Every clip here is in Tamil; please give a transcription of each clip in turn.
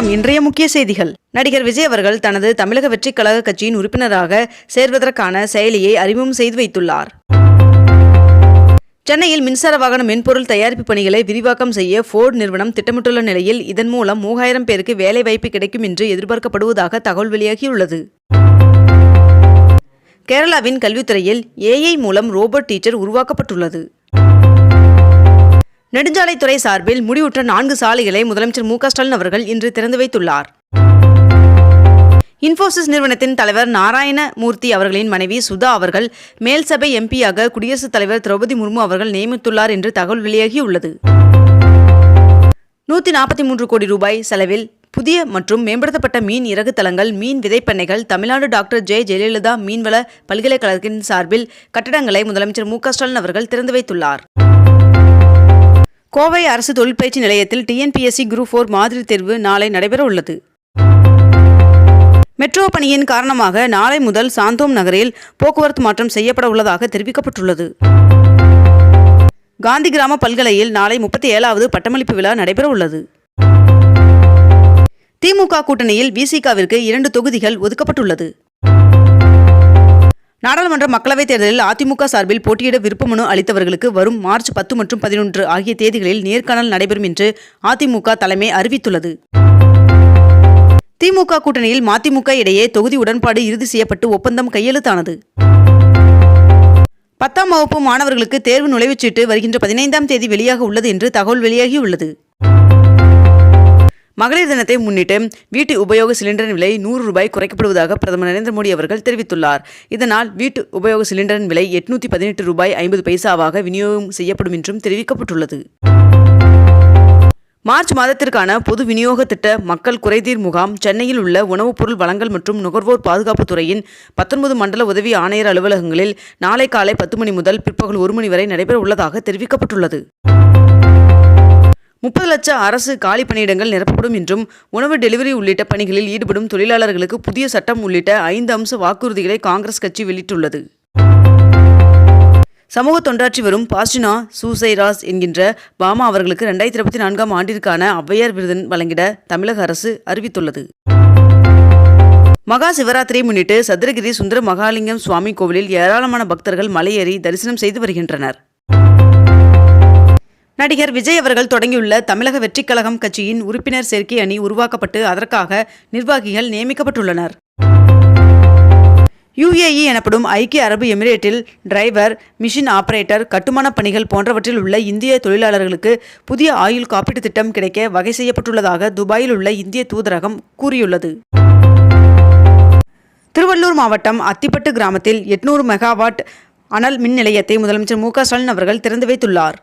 வணக்கம். இன்றைய முக்கிய செய்திகள். நடிகர் விஜய் அவர்கள் தனது தமிழக வெற்றிக் கழக கட்சியின் உறுப்பினராக சேர்வதற்கான செயலியை அறிமுகம் செய்து வைத்துள்ளார். சென்னையில் மின்சார வாகன மென்பொருள் தயாரிப்பு பணிகளை விரிவாக்கம் செய்ய ஃபோர்டு நிறுவனம் திட்டமிட்டுள்ள நிலையில் இதன் மூலம் மூவாயிரம் பேருக்கு வேலை வாய்ப்பு கிடைக்கும் என்று எதிர்பார்க்கப்படுவதாக தகவல் வெளியாகியுள்ளது. கேரளாவின் கல்வித்துறையில் ஏஐ மூலம் ரோபோட் டீச்சர் உருவாக்கப்பட்டுள்ளது. நெடுஞ்சாலைத்துறை சார்பில் முடிவுற்ற நான்கு சாலைகளை முதலமைச்சர் மு ஸ்டாலின் அவர்கள் இன்று திறந்து வைத்துள்ளார். இன்ஃபோசிஸ் நிறுவனத்தின் தலைவர் நாராயணமூர்த்தி அவர்களின் மனைவி சுதா அவர்கள் மேல் சபை எம்பியாக குடியரசுத் தலைவர் திரௌபதி முர்மு அவர்கள் நியமித்துள்ளார் என்று தகவல் வெளியாகியுள்ளது. நூற்றி நாற்பத்தி மூன்று கோடி ரூபாய் செலவில் புதிய மற்றும் மேம்படுத்தப்பட்ட மீன் இறகு தளங்கள் மீன் விதைப்பண்ணைகள் தமிழ்நாடு டாக்டர் ஜெய ஜெயலலிதா மீன்வள பல்கலைக்கழகத்தின் சார்பில் கட்டடங்களை முதலமைச்சர் மு ஸ்டாலின் அவர்கள் திறந்து வைத்துள்ளார். கோவை அரசு தொழிற்பயிற்சி நிலையத்தில் டிஎன்பிஎஸ்சி குரூப் ஃபோர் மாதிரி தேர்வு நாளை நடைபெற உள்ளது. மெட்ரோ பணியின் காரணமாக நாளை முதல் சாந்தோம் நகரில் போக்குவரத்து மாற்றம் செய்யப்பட உள்ளதாக தெரிவிக்கப்பட்டுள்ளது. காந்தி கிராம பல்கலையில் நாளை முப்பத்தி ஏழாவது பட்டமளிப்பு விழா நடைபெற உள்ளது. திமுக கூட்டணியில் விசிகாவிற்கு இரண்டு தொகுதிகள் ஒதுக்கப்பட்டுள்ளது. நாடாளுமன்ற மக்களவைத் தேர்தலில் அதிமுக சார்பில் போட்டியிட விருப்ப மனு அளித்தவர்களுக்கு வரும் மார்ச் பத்து மற்றும் பதினொன்று ஆகிய தேதிகளில் நேர்காணல் நடைபெறும் என்று அதிமுக தலைமை அறிவித்துள்ளது. திமுக கூட்டணியில் மதிமுக இடையே தொகுதி உடன்பாடு இறுதி செய்யப்பட்டு ஒப்பந்தம் கையெழுத்தானது. பத்தாம் வகுப்பு மாணவர்களுக்கு தேர்வு நுழைவுச்சீட்டு வருகின்ற பதினைந்தாம் தேதி வெளியாக உள்ளது என்று தகவல் வெளியாகியுள்ளது. மகளிர் தினத்தை முன்னிட்டு வீட்டு உபயோக சிலிண்டரின் விலை நூறு ரூபாய் குறைக்கப்படுவதாக பிரதமர் நரேந்திர மோடி அவர்கள் தெரிவித்துள்ளார். இதனால் வீட்டு உபயோக சிலிண்டரின் விலை எட்நூத்தி பதினெட்டு ரூபாய் ஐம்பது பைசாவாக விநியோகம் செய்யப்படும் என்றும் தெரிவிக்கப்பட்டுள்ளது. மார்ச் மாதத்திற்கான பொது விநியோக திட்ட மக்கள் குறைதீர் முகாம் சென்னையில் உள்ள உணவுப் பொருள் வழங்கல் மற்றும் நுகர்வோர் பாதுகாப்புத் துறையின் பத்தொன்பது மண்டல உதவி ஆணையர் அலுவலகங்களில் நாளை காலை பத்து மணி முதல் பிற்பகல் ஒரு மணி வரை நடைபெற உள்ளதாக தெரிவிக்கப்பட்டுள்ளது. முப்பது லட்சம் அரசு காலி பணியிடங்கள் நிரப்பப்படும் என்றும் உணவு டெலிவரி உள்ளிட்ட பணிகளில் ஈடுபடும் தொழிலாளர்களுக்கு புதிய சட்டம் உள்ளிட்ட ஐந்து அம்ச வாக்குறுதிகளை காங்கிரஸ் கட்சி வெளியிட்டுள்ளது. சமூக தொண்டாற்றி வரும் பாஸ்டினா சூசைராஸ் என்கின்ற பாமா அவர்களுக்கு ரெண்டாயிரத்தி இருபத்தி நான்காம் ஆண்டிற்கான ஔவையார் விருதன் வழங்கிட தமிழக அரசு அறிவித்துள்ளது. மகா சிவராத்திரியை முன்னிட்டு சதுரகிரி சுந்தர மகாலிங்கம் சுவாமி கோவிலில் ஏராளமான பக்தர்கள் மலையேறி தரிசனம் செய்து வருகின்றனர். நடிகர் விஜய் அவர்கள் தொடங்கியுள்ள தமிழக வெற்றிக் கழகம் கட்சியின் உறுப்பினர் சேர்க்கை அணி உருவாக்கப்பட்டு அதற்காக நிர்வாகிகள் நியமிக்கப்பட்டுள்ளனர். யுஏஇ எனப்படும் ஐக்கிய அரபு எமிரேட்டில் டிரைவர் மிஷின் ஆபரேட்டர் கட்டுமானப் பணிகள் போன்றவற்றில் உள்ள இந்திய தொழிலாளர்களுக்கு புதிய ஆயுள் காப்பீட்டு திட்டம் கிடைக்க வகை செய்யப்பட்டுள்ளதாக துபாயில் உள்ள இந்திய தூதரகம் கூறியுள்ளது. திருவள்ளூர் மாவட்டம் அத்திப்பட்டு கிராமத்தில் எட்நூறு மெகாவாட் அனல் மின் நிலையத்தை முதலமைச்சர் மு ஸ்டாலின் அவர்கள் திறந்து வைத்துள்ளார்.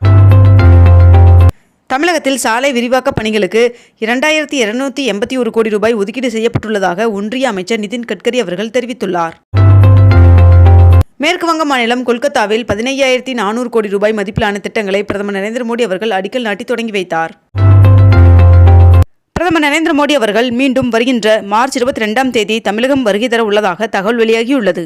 தமிழகத்தில் சாலை விரிவாக்க பணிகளுக்கு இரண்டாயிரத்தி இருநூத்தி எண்பத்தி ஒரு கோடி ரூபாய் ஒதுக்கீடு செய்யப்பட்டுள்ளதாக ஒன்றிய அமைச்சர் நிதின் கட்கரி அவர்கள் தெரிவித்துள்ளார். மேற்கு வங்க மாநிலம் கொல்கத்தாவில் பதினையாயிரத்தி நானூறு கோடி ரூபாய் மதிப்பிலான திட்டங்களை பிரதமர் நரேந்திர மோடி அவர்கள் அடிக்கல் நாட்டி தொடங்கி வைத்தார். பிரதமர் நரேந்திர மோடி அவர்கள் மீண்டும் வருகின்ற மார்ச் இருபத்தி ரெண்டாம் தேதி தமிழகம் வருகை தர உள்ளதாக தகவல் வெளியாகியுள்ளது.